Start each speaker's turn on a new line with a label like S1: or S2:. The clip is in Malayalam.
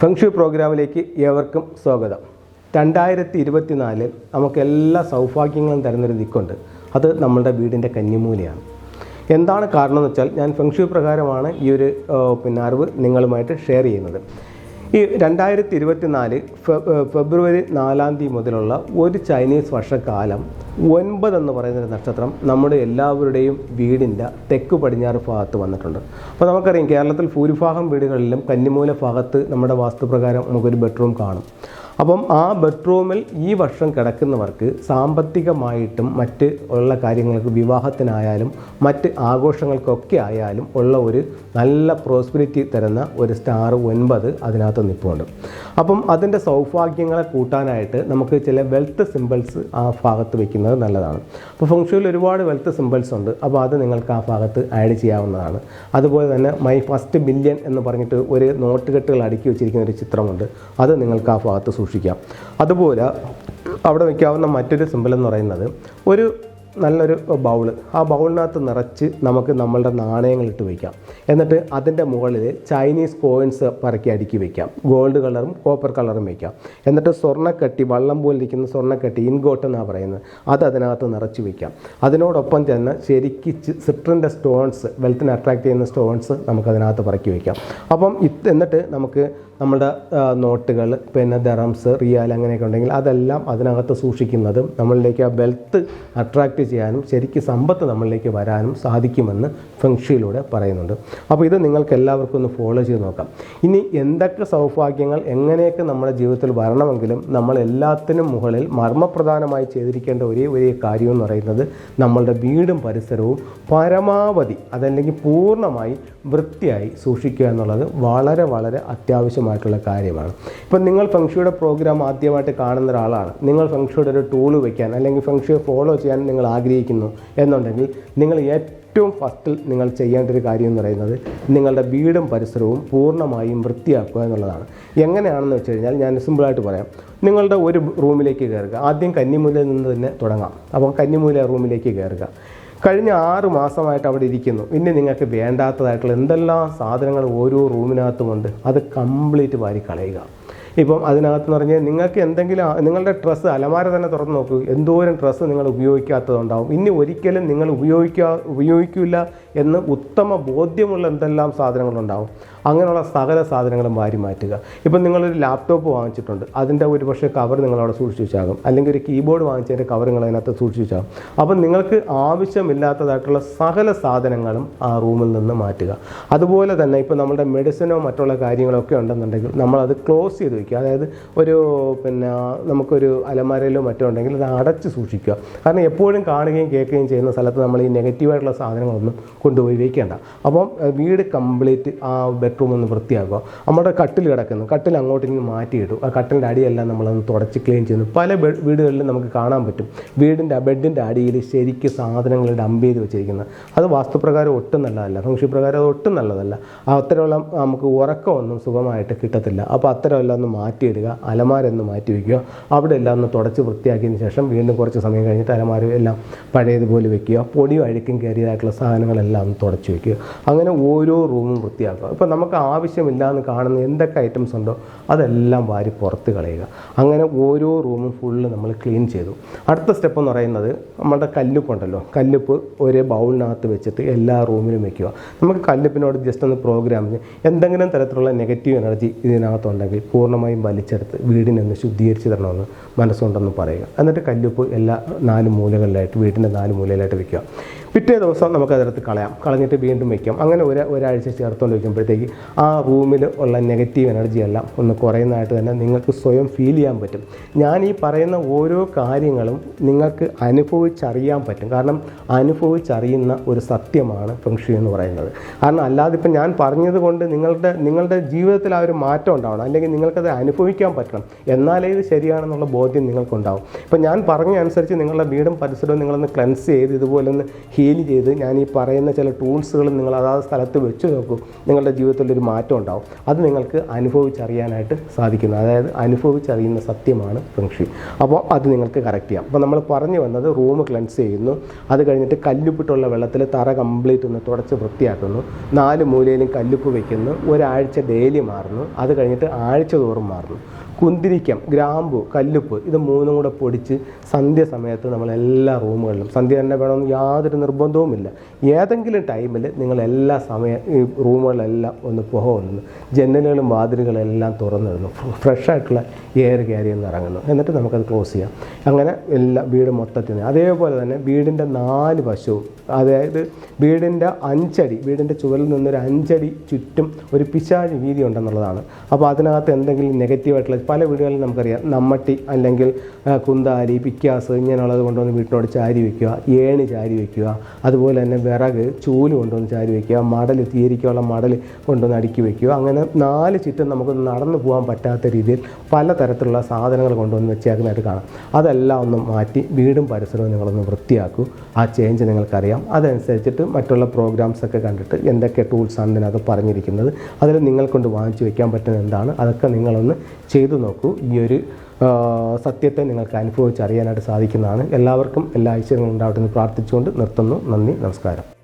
S1: ഫെങ്ഷു പ്രോഗ്രാമിലേക്ക് ഏവർക്കും സ്വാഗതം. രണ്ടായിരത്തി ഇരുപത്തിനാലിൽ നമുക്ക് എല്ലാ സൗഭാഗ്യങ്ങളും തരുന്നൊരു ദിക്കുണ്ട്. അത് നമ്മളുടെ വീടിന്റെ കന്നിമൂലയാണ്. എന്താണ് കാരണം എന്ന് വെച്ചാൽ ഞാൻ ഫെങ്ഷു പ്രകാരമാണ് ഈ ഒരു പിന്നെ അറിവ് നിങ്ങളുമായിട്ട് ഷെയർ ചെയ്യുന്നത്. ഈ രണ്ടായിരത്തി ഇരുപത്തിനാല് ഫെബ്രുവരി നാലാം തീയതി മുതലുള്ള ഒരു ചൈനീസ് വർഷക്കാലം ഒൻപത് എന്ന് പറയുന്ന ഒരു നക്ഷത്രം നമ്മുടെ എല്ലാവരുടെയും വീടിന്റെ തെക്ക് പടിഞ്ഞാറ് ഭാഗത്ത് വന്നിട്ടുണ്ട്. അപ്പോൾ നമുക്കറിയാം കേരളത്തിൽ ഭൂരിഭാഗം വീടുകളിലും കന്നിമൂല ഭാഗത്ത് നമ്മുടെ വാസ്തുപ്രകാരം നമുക്കൊരു ബെഡ്റൂം കാണും. അപ്പം ആ ബെഡ്റൂമിൽ ഈ വർഷം കിടക്കുന്നവർക്ക് സാമ്പത്തികമായിട്ടും മറ്റ് ഉള്ള കാര്യങ്ങൾക്ക് വിവാഹത്തിനായാലും മറ്റ് ആഘോഷങ്ങൾക്കൊക്കെ ആയാലും ഉള്ള ഒരു നല്ല പ്രോസ്പിരിറ്റി തരുന്ന ഒരു സ്റ്റാർ ഒൻപത് അതിനകത്ത് നിൽപ്പുണ്ട് അപ്പം അതിന്റെ സൗഭാഗ്യങ്ങളെ കൂട്ടാനായിട്ട് നമുക്ക് ചില വെൽത്ത് സിമ്പിൾസ് ആ ഭാഗത്ത് വയ്ക്കുന്നത് നല്ലതാണ്. അപ്പോൾ ഫംഗ്ഷനിൽ ഒരുപാട് വെൽത്ത് സിമ്പിൾസ് ഉണ്ട്. അപ്പോൾ അത് നിങ്ങൾക്ക് ആ ഭാഗത്ത് ആഡ് ചെയ്യാവുന്നതാണ്. അതുപോലെ തന്നെ മൈ ഫസ്റ്റ് ബില്യൺ എന്ന് പറഞ്ഞിട്ട് ഒരു നോട്ടുകെട്ടുകൾ അടുക്കി വെച്ചിരിക്കുന്ന ഒരു ചിത്രമുണ്ട്. അത് നിങ്ങൾക്ക് ആ ഭാഗത്ത് സൂക്ഷിക്കാം. അതുപോലെ അവിടെ വയ്ക്കാവുന്ന മറ്റൊരു സിമ്പിൾ എന്ന് പറയുന്നത് ഒരു നല്ലൊരു ബൗൾ ആ ബൗളിനകത്ത് നിറച്ച് നമുക്ക് നമ്മളുടെ നാണയങ്ങൾ ഇട്ട് വയ്ക്കാം എന്നിട്ട് അതിന്റെ മുകളിൽ ചൈനീസ് കോയിൻസ് പറക്കി അടുക്കി വയ്ക്കാം ഗോൾഡ് കളറും കോപ്പർ കളറും വയ്ക്കാം എന്നിട്ട് സ്വർണക്കട്ടി വള്ളം പോലെ ഇരിക്കുന്ന സ്വർണക്കട്ടി ഇൻഗോട്ട് എന്നാണ് പറയുന്നത്. അത് അതിനകത്ത് നിറച്ച് വയ്ക്കാം അതിനോടൊപ്പം തന്നെ ശരിക്ക് സിട്രിന്റെ സ്റ്റോൺസ് വെൽത്തിനെ അട്രാക്ട് ചെയ്യുന്ന സ്റ്റോൺസ് നമുക്ക് അതിനകത്ത് പറക്കി വയ്ക്കാം അപ്പം എന്നിട്ട് നമുക്ക് നമ്മുടെ നോട്ടുകൾ പിന്നെ ദറംസ് റിയാൽ അങ്ങനെയൊക്കെ ഉണ്ടെങ്കിൽ അതെല്ലാം അതിനകത്ത് സൂക്ഷിക്കുന്നതും നമ്മളിലേക്ക് ആ വെൽത്ത് അട്രാക്റ്റ് ചെയ്യാനും ശരിക്കും സമ്പത്ത് നമ്മളിലേക്ക് വരാനും സാധിക്കുമെന്ന് ഫെങ്ഷിയിലൂടെ പറയുന്നുണ്ട്. അപ്പോൾ ഇത് നിങ്ങൾക്ക് എല്ലാവർക്കും ഒന്ന് ഫോളോ ചെയ്ത് നോക്കാം. ഇനി എന്തൊക്കെ സൗഭാഗ്യങ്ങൾ എങ്ങനെയൊക്കെ നമ്മുടെ ജീവിതത്തിൽ വരണമെങ്കിലും നമ്മൾ എല്ലാത്തിനും മുകളിൽ മർമ്മപ്രധാനമായി ചെയ്തിരിക്കേണ്ട ഒരേ ഒരേ കാര്യം എന്ന് പറയുന്നത് നമ്മളുടെ വീടും പരിസരവും പരമാവധി അതല്ലെങ്കിൽ പൂർണമായി വൃത്തിയായി സൂക്ഷിക്കുക എന്നുള്ളത് വളരെ വളരെ അത്യാവശ്യമായിട്ടുള്ള കാര്യമാണ്. ഇപ്പം നിങ്ങൾ ഫംഗ്ഷിയുടെ പ്രോഗ്രാം ആദ്യമായിട്ട് കാണുന്ന ഒരാളാണ്. നിങ്ങൾ ഫംഗ്ഷിയുടെ ഒരു ടൂൾ വയ്ക്കാൻ അല്ലെങ്കിൽ ഫംഗ്ഷിയെ ഫോളോ ചെയ്യാൻ നിങ്ങൾ ആഗ്രഹിക്കുന്നു എന്നുണ്ടെങ്കിൽ നിങ്ങൾ ഏറ്റവും ഫസ്റ്റിൽ നിങ്ങൾ ചെയ്യേണ്ട ഒരു കാര്യം എന്ന് പറയുന്നത് നിങ്ങളുടെ വീടും പരിസരവും പൂർണമായും വൃത്തിയാക്കുക എന്നുള്ളതാണ്. എങ്ങനെയാണെന്ന് വെച്ച് കഴിഞ്ഞാൽ ഞാൻ സിമ്പിളായിട്ട് പറയാം. നിങ്ങളുടെ ഒരു റൂമിലേക്ക് കയറുക. ആദ്യം കന്നിമൂലയിൽ നിന്ന് തന്നെ തുടങ്ങാം. അപ്പം കന്നിമൂല റൂമിലേക്ക് കയറുക. കഴിഞ്ഞ ആറ് മാസമായിട്ട് അവിടെ ഇരിക്കുന്നു. ഇനി നിങ്ങൾക്ക് വേണ്ടാത്തതായിട്ടുള്ള എന്തെല്ലാം സാധനങ്ങൾ ഓരോ റൂമിനകത്തുമുണ്ട് അത് കംപ്ലീറ്റ് വാരി കളയുക. ഇപ്പം അതിനകത്ത് പറഞ്ഞാൽ നിങ്ങൾക്ക് എന്തെങ്കിലും നിങ്ങളുടെ ഡ്രസ്സ് അലമാര തന്നെ തുറന്ന് നോക്കൂ. എന്തോരം ഡ്രസ്സ് നിങ്ങൾ ഉപയോഗിക്കാത്തതുണ്ടാവും. ഇനി ഒരിക്കലും നിങ്ങൾ ഉപയോഗിക്കാ ഉപയോഗിക്കില്ല എന്ന് ഉത്തമ ബോധ്യമുള്ള എന്തെല്ലാം സാധനങ്ങളുണ്ടാവും അങ്ങനെയുള്ള സകല സാധനങ്ങളും വാരി മാറ്റുക. ഇപ്പം നിങ്ങളൊരു ലാപ്ടോപ്പ് വാങ്ങിച്ചിട്ടുണ്ട് അതിന്റെ ഒരു പക്ഷേ കവർ നിങ്ങളവിടെ സൂക്ഷിച്ചു വെച്ചാകും അല്ലെങ്കിൽ ഒരു കീബോർഡ് വാങ്ങിച്ചതിന്റെ കവർ നിങ്ങൾ അതിനകത്ത് സൂക്ഷിച്ചു വെച്ചാകും അപ്പം നിങ്ങൾക്ക് ആവശ്യമില്ലാത്തതായിട്ടുള്ള സകല സാധനങ്ങളും ആ റൂമിൽ നിന്ന് മാറ്റുക. അതുപോലെ തന്നെ ഇപ്പോൾ നമ്മുടെ മെഡിസിനോ മറ്റുള്ള കാര്യങ്ങളൊക്കെ ഉണ്ടെന്നുണ്ടെങ്കിൽ നമ്മളത് ക്ലോസ് ചെയ്ത് വയ്ക്കുക അതായത് ഒരു പിന്നെ നമുക്കൊരു അലമാരയിലോ മറ്റോ ഉണ്ടെങ്കിൽ അത് അടച്ച് സൂക്ഷിക്കുക. കാരണം എപ്പോഴും കാണുകയും കേൾക്കുകയും ചെയ്യുന്ന സ്ഥലത്ത് നമ്മൾ ഈ നെഗറ്റീവായിട്ടുള്ള സാധനങ്ങളൊന്നും കൊണ്ടുപോയി വയ്ക്കേണ്ട അപ്പം വീട് കംപ്ലീറ്റ് ആ ബെഡ്റൂം ഒന്ന് വൃത്തിയാക്കുക. നമ്മുടെ കട്ടിൽ കിടക്കുന്നു. കട്ടിൽ അങ്ങോട്ട് ഇങ്ങനെ മാറ്റിയിട്ടു ആ കട്ടിലിന്റെ അടിയെല്ലാം നമ്മളൊന്ന് തുടച്ച് ക്ലീൻ ചെയ്യുന്നു. പല വീടുകളിലും നമുക്ക് കാണാൻ പറ്റും. വീടിന്റെ ബെഡിന്റെ അടിയിൽ ശരിക്ക് സാധനങ്ങൾ ഡംപ് ചെയ്ത് വെച്ചിരിക്കുന്നത് അത് വാസ്തുപ്രകാരം ഒട്ടും നല്ലതല്ല. ഫംഗ്ഷൻ പ്രകാരം അത് ഒട്ടും നല്ലതല്ല. അത്തരമുള്ള നമുക്ക് ഉറക്കമൊന്നും സുഖമായിട്ട് കിട്ടത്തില്ല. അപ്പോൾ അത്തരമെല്ലാം ഒന്ന് മാറ്റിയിടുക. അലമാരൊന്ന് മാറ്റി വയ്ക്കുക. അവിടെ എല്ലാം ഒന്ന് തുടച്ച് വൃത്തിയാക്കിയതിന് ശേഷം വീണ്ടും കുറച്ച് സമയം കഴിഞ്ഞിട്ട് അലമാര എല്ലാം പഴയതുപോലെ വെക്കുക പൊടി അഴുക്കും കയറിയതായിട്ടുള്ള സാധനങ്ങളെല്ലാം ഒന്ന് തുടച്ചു വയ്ക്കുക അങ്ങനെ ഓരോ റൂമും വൃത്തിയാക്കുക. ഇപ്പോൾ നമുക്ക് ആവശ്യമില്ല എന്ന് കാണുന്ന എന്തൊക്കെ ഐറ്റംസ് ഉണ്ടോ അതെല്ലാം വാരി പുറത്ത് കളയുക. അങ്ങനെ ഓരോ റൂമും ഫുള്ള് നമ്മൾ ക്ലീൻ ചെയ്തു. അടുത്ത സ്റ്റെപ്പ് എന്ന് പറയുന്നത് നമ്മുടെ കല്ലുപ്പ് ഉണ്ടല്ലോ. കല്ലുപ്പ് ഒരേ ബൗളിനകത്ത് വെച്ചിട്ട് എല്ലാ റൂമിലും വെക്കുക. നമുക്ക് കല്ലുപ്പിനോട് ജസ്റ്റ് ഒന്ന് പ്രോഗ്രാം എന്തെങ്കിലും തരത്തിലുള്ള നെഗറ്റീവ് എനർജി ഇതിനകത്തുണ്ടെങ്കിൽ പൂർണമായും വലിച്ചെടുത്ത് വീടിനൊന്ന് ശുദ്ധീകരിച്ച് തരണമെന്ന് മനസ്സുണ്ടെന്ന് പറയുക. എന്നിട്ട് കല്ലുപ്പ് എല്ലാ നാല് മൂലകളിലായിട്ട് വീടിന്റെ നാല് മൂലയിലായിട്ട് വെക്കുക. പിറ്റേ ദിവസം നമുക്ക് കളയാം. കളഞ്ഞിട്ട് വീണ്ടും വയ്ക്കാം അങ്ങനെ ഒരു ഒരാഴ്ച ചേർത്തുകൊണ്ട് വയ്ക്കുമ്പോഴത്തേക്ക് ആ റൂമിൽ ഉള്ള നെഗറ്റീവ് എനർജി എല്ലാം ഒന്ന് കുറയുന്നതായിട്ട് തന്നെ നിങ്ങൾക്ക് സ്വയം ഫീൽ ചെയ്യാൻ പറ്റും. ഞാൻ ഈ പറയുന്ന ഓരോ കാര്യങ്ങളും നിങ്ങൾക്ക് അനുഭവിച്ചറിയാൻ പറ്റും. കാരണം അനുഭവിച്ചറിയുന്ന ഒരു സത്യമാണ് ഫെങ്ഷി എന്ന് പറയുന്നത്. കാരണം അല്ലാതെ ഇപ്പം ഞാൻ പറഞ്ഞത് കൊണ്ട് നിങ്ങളുടെ നിങ്ങളുടെ ജീവിതത്തിൽ ആ ഒരു മാറ്റം ഉണ്ടാവണം. അല്ലെങ്കിൽ നിങ്ങൾക്കത് അനുഭവിക്കാൻ പറ്റണം. എന്നാലേ ഇത് ശരിയാണെന്നുള്ള ബോധ്യം നിങ്ങൾക്കുണ്ടാവും. ഇപ്പം ഞാൻ പറഞ്ഞ അനുസരിച്ച് നിങ്ങളുടെ വീടും പരിസരവും നിങ്ങളൊന്ന് ക്ലെൻസ് ചെയ്ത് ഇതുപോലെ ഒന്ന് ഹീ ഫീൽ ചെയ്ത് ഞാൻ ഈ പറയുന്ന ചില ടൂൾസുകൾ നിങ്ങൾ അതാത് സ്ഥലത്ത് വെച്ച് നോക്കൂ നിങ്ങളുടെ ജീവിതത്തിൽ ഒരു മാറ്റം ഉണ്ടാവും. അത് നിങ്ങൾക്ക് അനുഭവിച്ചറിയാനായിട്ട് സാധിക്കുന്നു. അതായത് അനുഭവിച്ചറിയുന്ന സത്യമാണ് ഫെങ്ഷി അപ്പോൾ അത് നിങ്ങൾക്ക് കറക്റ്റ് ചെയ്യാം. അപ്പോൾ നമ്മൾ പറഞ്ഞു വന്നത് റൂം ക്ലൻസ് ചെയ്യുന്നു. അത് കഴിഞ്ഞിട്ട് കല്ലുപ്പിട്ടുള്ള വെള്ളത്തിൽ തറ കംപ്ലീറ്റ് ഒന്ന് തുടച്ച് വൃത്തിയാക്കുന്നു. നാല് മൂലയിലും കല്ലുപ്പ് വയ്ക്കുന്നു ഒരാഴ്ച ഡെയിലി മാറുന്നു. അത് കഴിഞ്ഞിട്ട് ആഴ്ച തോറും മാറുന്നു. കുന്തിരിക്കം ഗ്രാമ്പു കല്ലുപ്പ് ഇത് മൂന്നും കൂടെ പൊടിച്ച് സന്ധ്യ സമയത്ത് നമ്മൾ എല്ലാ റൂമുകളിലും സന്ധ്യ തന്നെ വേണമെന്ന് യാതൊരു നിർബന്ധവുമില്ല. ഏതെങ്കിലും ടൈമിൽ നിങ്ങൾ എല്ലാ സമയ ഈ റൂമുകളിലെല്ലാം ഒന്ന് പുക കൊള്ളുന്നു ജനലുകളും വാതിലുകളെല്ലാം തുറന്നിടുന്നു. ഫ്രഷായിട്ടുള്ള എയർ കയറി ഒന്ന് ഇറങ്ങുന്നു. എന്നിട്ട് നമുക്കത് ക്ലോസ് ചെയ്യാം. അങ്ങനെ എല്ലാ വീട് മൊത്തത്തിൽ അതേപോലെ തന്നെ വീടിന്റെ നാല് വശവും അതായത് വീടിന്റെ അഞ്ചടി വീടിന്റെ ചുവരിൽ നിന്നൊരു അഞ്ചടി ചുറ്റും ഒരു പിശാഴ് വീതി ഉണ്ടെന്നുള്ളതാണ് അപ്പോൾ അതിനകത്ത് എന്തെങ്കിലും നെഗറ്റീവായിട്ടുള്ള പല വീടുകളിലും നമുക്കറിയാം. നമ്മട്ടി അല്ലെങ്കിൽ കുന്താലി പിക്കാസ് ഇങ്ങനെയുള്ളത് കൊണ്ടുവന്ന് വീട്ടിനോട് ചാരി വയ്ക്കുക ഏണി ചാരി വയ്ക്കുക അതുപോലെ തന്നെ വിറക് ചൂൽ കൊണ്ടുവന്ന് ചാരി വയ്ക്കുക മടൽ തീരിക്കുള്ള മടൽ കൊണ്ടുവന്ന് അടുക്കി വയ്ക്കുക അങ്ങനെ നാല് ചുറ്റും നമുക്ക് നടന്നു പോകാൻ പറ്റാത്ത രീതിയിൽ പലതരത്തിലുള്ള സാധനങ്ങൾ കൊണ്ടുവന്ന് വെച്ചേക്കുന്നതായിട്ട് കാണാം. അതെല്ലാം ഒന്ന് മാറ്റി വീടും പരിസരവും നിങ്ങളൊന്ന് വൃത്തിയാക്കൂ. ആ ചേഞ്ച് നിങ്ങൾക്കറിയാം. അതനുസരിച്ചിട്ട് മറ്റുള്ള പ്രോഗ്രാംസ് ഒക്കെ കണ്ടിട്ട് എന്തൊക്കെ ടൂൾസാണ് ഇതിനകത്ത് പറഞ്ഞിരിക്കുന്നത് അതിൽ നിങ്ങൾ കൊണ്ട് വാങ്ങിച്ചു വയ്ക്കാൻ പറ്റുന്ന എന്താണ് അതൊക്കെ നിങ്ങളൊന്ന് ചെയ്തു നോക്കൂ. ഈ ഒരു സത്യത്തെ നിങ്ങൾക്ക് അനുഭവിച്ച് അറിയാനായിട്ട് സാധിക്കുന്നതാണ്. എല്ലാവർക്കും എല്ലാ ഐശ്വര്യങ്ങളും ഉണ്ടാവട്ടെ എന്ന് പ്രാർത്ഥിച്ചുകൊണ്ട് നിർത്തുന്നു. നന്ദി നമസ്കാരം.